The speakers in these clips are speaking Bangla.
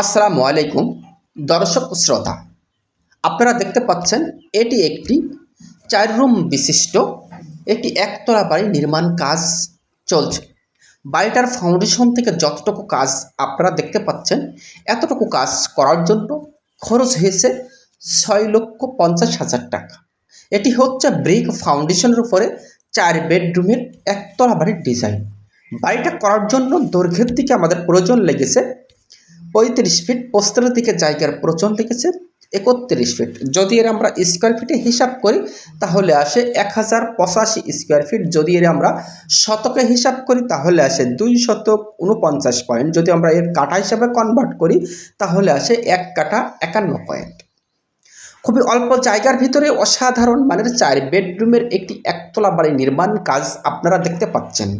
আসসালামু আলাইকুম, দর্শক শ্রোতা। আপনারা দেখতে পাচ্ছেন, এটি একটি চার রুম বিশিষ্ট, একটি একতলা বাড়ি নির্মাণ কাজ চলছে। বাড়িটার ফাউন্ডেশন থেকে যতটুকু কাজ আপনারা দেখতে পাচ্ছেন, এতটুকু কাজ করার জন্য খরচ হয়েছে ছয় লক্ষ পঞ্চাশ হাজার টাকা। এটি হচ্ছে ব্রিক ফাউন্ডেশনের উপরে চার বেডরুমের একতলা বাড়ির ডিজাইন বাড়িটা করার জন্য দৈর্ঘ্যের দিকে আমাদের প্রয়োজন লেগেছে পঁয়ত্রিশ ফিট পোস্তের দিকে জায়গার প্রচলন লিখেছে একত্রিশ ফিট যদি এর আমরা স্কোয়ার ফিটে হিসাব করি, তাহলে আসে এক হাজার পঁচাশি স্কোয়ার ফিট যদি এর আমরা শতকে হিসাব করি, তাহলে আসে দুই শতক উনপঞ্চাশ পয়েন্ট যদি আমরা এর কাটা হিসাবে কনভার্ট করি, তাহলে আসে এক কাটা একান্ন পয়েন্ট খুবই অল্প জায়গার ভিতরে অসাধারণ মানের চার বেডরুমের একটি একতলা বাড়ি নির্মাণ কাজ আপনারা দেখতে পাচ্ছেন।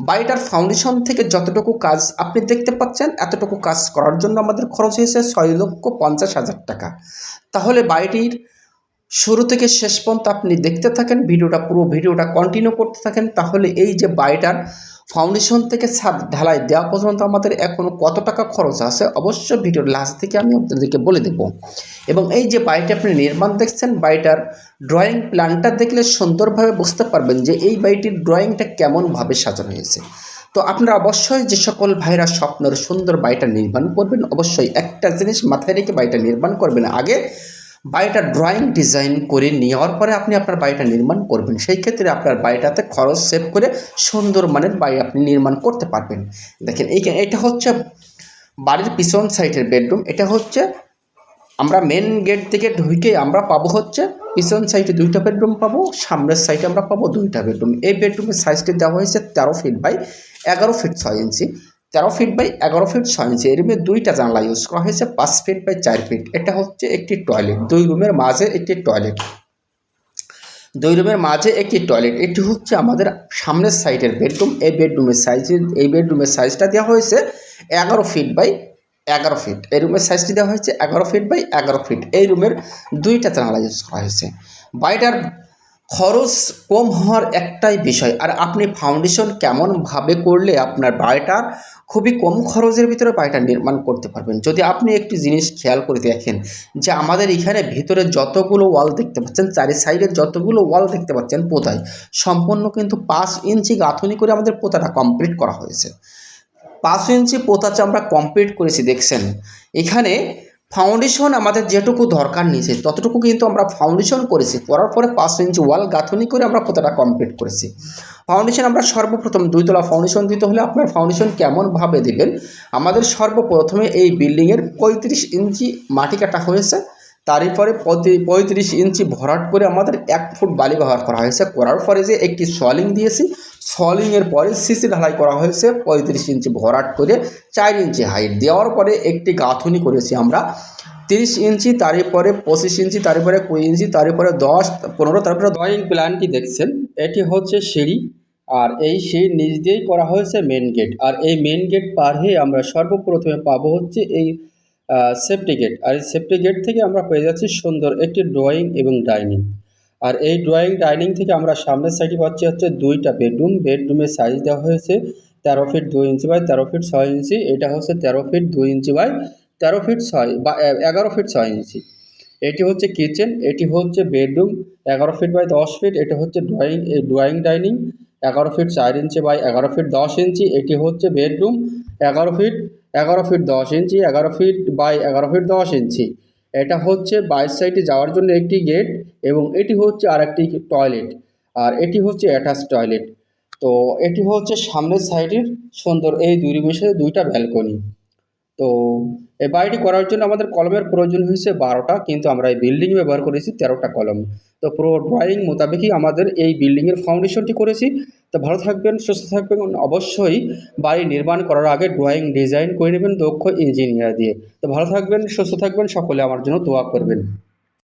বাড়িটার ফাউন্ডেশন থেকে যতটুকু কাজ আপনি দেখতে পাচ্ছেন, এতটুকু কাজ করার জন্য আমাদের খরচ হয়েছে ছয় লক্ষ পঞ্চাশ হাজার টাকা। তাহলে বাড়িটির শুরু থেকে শেষ পর্যন্ত আপনি দেখতে থাকেন, ভিডিওটা পুরো ভিডিওটা কন্টিনিউ করতে থাকেন, তাহলে এই যে বাড়িটার ফাউন্ডেশন থেকে ছাদ ঢালাই দেওয়া পর্যন্ত আমাদের এখনও কত টাকা খরচ আছে, অবশ্যই ভিডিওর লাস্ট থেকে আমি আপনাদেরকে বলে দেব। এবং এই যে বাড়িটা আপনি নির্মাণ দেখছেন, বাড়িটার ড্রয়িং প্ল্যানটা দেখলে সুন্দরভাবে বুঝতে পারবেন যে এই বাড়িটির ড্রয়িংটা কেমনভাবে সাজানো হয়েছে। তো আপনারা অবশ্যই যে সকল ভাইরা স্বপ্নের সুন্দর বাড়িটা নির্মাণ করবেন, অবশ্যই একটা জিনিস মাথায় রেখে বাড়িটা নির্মাণ করবেন আগে। বাড়িটা ড্রয়িং ডিজাইন করে নেওয়ার পরে আপনি আপনার বাড়িটা নির্মাণ করবেন। সেই ক্ষেত্রে আপনার বাড়িটাতে খরচ সেভ করে সুন্দর মানের বাড়ি আপনি নির্মাণ করতে পারবেন। দেখেন, এই এটা হচ্ছে বাড়ির পিছন সাইডের বেডরুম এটা হচ্ছে আমরা মেন গেট থেকে ঢুকে আমরা পাবো হচ্ছে পিছন সাইডে দুইটা বেডরুম পাবো, সামনের সাইডে আমরা পাবো দুইটা বেডরুম এই বেডরুমের সাইজটি দেওয়া হয়েছে তেরো ফিট বাই এগারো ফিট ছয় ইঞ্চি তেরো ফিট বাই এগারো ফিট ছয় ইঞ্চি এর রুমে দুইটা জানলা ইউজ করা হয়েছে, পাঁচ ফিট বাই চার ফিট এটা হচ্ছে একটি টয়লেট দুই রুমের মাঝে একটি টয়লেট দুই রুমের মাঝে একটি টয়লেট এটি হচ্ছে আমাদের সামনের সাইডের বেডরুম এই বেডরুমের সাইজ এই বেডরুমের সাইজটা দেওয়া হয়েছে এগারো ফিট বাই এগারো ফিট এই রুমের সাইজটি দেওয়া হয়েছে এগারো ফিট বাই এগারো ফিট এই রুমের দুইটা জানালা ইউজ করা হয়েছে। বাড়িটার খরচ কম হওয়ার একটাই বিষয়। আর আপনি ফাউন্ডেশন কেমনভাবে করলে আপনার বাড়িটা খুবই কম খরচের ভিতরে বাড়িটা নির্মাণ করতে পারবেন? যদি আপনি একটি জিনিস খেয়াল করে দেখেন যে আমাদের এখানে ভিতরে যতগুলো ওয়াল দেখতে পাচ্ছেন, চারি সাইডের যতগুলো ওয়াল দেখতে পাচ্ছেন পোতায়, সম্পূর্ণ কিন্তু পাঁচ ইঞ্চি গাঁথনি করে আমাদের পোতাটা কমপ্লিট করা হয়েছে। পাঁচ ইঞ্চি পোতাচা আমরা কমপ্লিট করেছি, দেখছেন? এখানে ফাউন্ডেশন আমাদের যেটুকু দরকার নিয়েছে, ততটুকু কিন্তু আমরা ফাউন্ডেশন করেছি, করার পরে পাঁচ ইঞ্চি ওয়াল গাঁথনি করে আমরা পোতাটা কমপ্লিট করেছি। ফাউন্ডেশন আমরা সর্বপ্রথম দুই তলা ফাউন্ডেশন দিতে হলে আপনার ফাউন্ডেশন কেমনভাবে দেবেন? আমাদের সর্বপ্রথমে এই বিল্ডিংয়ের পঁয়ত্রিশ ইঞ্চি মাটি কাটা হয়েছে তারপরে পঁয়ত্রিশ ইঞ্চি ভরাট করে আমাদের এক ফুট বালি ব্যবহার করা হয়েছে। করার পরে যে একটি সলিং দিয়েছি, সলিংয়ের পরে সিসি ঢালাই করা হয়েছে পঁয়ত্রিশ ইঞ্চি ভরাট করে চার ইঞ্চি হাইট। দেওয়ার পরে একটি গাঁথুনি করেছি আমরা। তিরিশ ইঞ্চি তারপরে পঁচিশ ইঞ্চি তারপরে কুড়ি ইঞ্চি তারপরে দশ, পনেরো, তারপরে ড্রয়িং প্ল্যানটি দেখছেন? এটি হচ্ছে সিঁড়ি আর এই সিঁড়ির নিচ দিয়েই করা হয়েছে মেন গেট আর এই মেন গেট পার হয়ে আমরা সর্বপ্রথমে পাবো হচ্ছে এই সেফটি গেট আর এই সেফটি গেট থেকে আমরা পেয়ে যাচ্ছি সুন্দর একটি ড্রয়িং এবং ডাইনিং আর এই ড্রয়িং ডাইনিং থেকে আমরা সামনের সাইডে পাচ্ছি হচ্ছে দুইটা বেডরুম বেডরুমের সাইজ দেওয়া হয়েছে তেরো ফিট দুই ইঞ্চি বাই তেরো ফিট ছয় ইঞ্চি এটা হচ্ছে তেরো ফিট দুই ইঞ্চি বাই তেরো ফিট ছয় বা এগারো ফিট ছয় ইঞ্চি এটি হচ্ছে কিচেন এটি হচ্ছে বেডরুম এগারো ফিট বাই দশ ফিট এটা হচ্ছে ড্রয়িং ড্রয়িং ডাইনিং এগারো ফিট চার ইঞ্চি বাই এগারো ফিট দশ ইঞ্চি এটি হচ্ছে বেডরুম এগারো ফিট এগারো ফিট দশ ইঞ্চি এগারো ফিট বাই এগারো ফিট দশ ইঞ্চি এটা হচ্ছে বাইশ সাইডে যাওয়ার জন্য একটি গেট এবং এটি হচ্ছে আর একটি টয়লেট আর এটি হচ্ছে অ্যাটাচ টয়লেট তো এটি হচ্ছে সামনের সাইডের সুন্দর এই দুই মেশে দুইটা ব্যালকনি তো এই বাড়িটি করার জন্য আমাদের কলমের প্রয়োজন হয়েছে বারোটা, কিন্তু আমরা এই বিল্ডিং ব্যবহার করেছি তেরোটা কলম। তো পুরো ড্রয়িং মোতাবেকই আমাদের এই বিল্ডিংয়ের ফাউন্ডেশনটি করেছি। তো ভালো থাকবেন, সুস্থ থাকবেন, অবশ্যই বাড়ি নির্মাণ করার আগে ড্রয়িং ডিজাইন করে নেবেন দক্ষ ইঞ্জিনিয়ার দিয়ে। তো ভালো থাকবেন, সুস্থ থাকবেন, সকলে আমার জন্য দোয়া করবেন।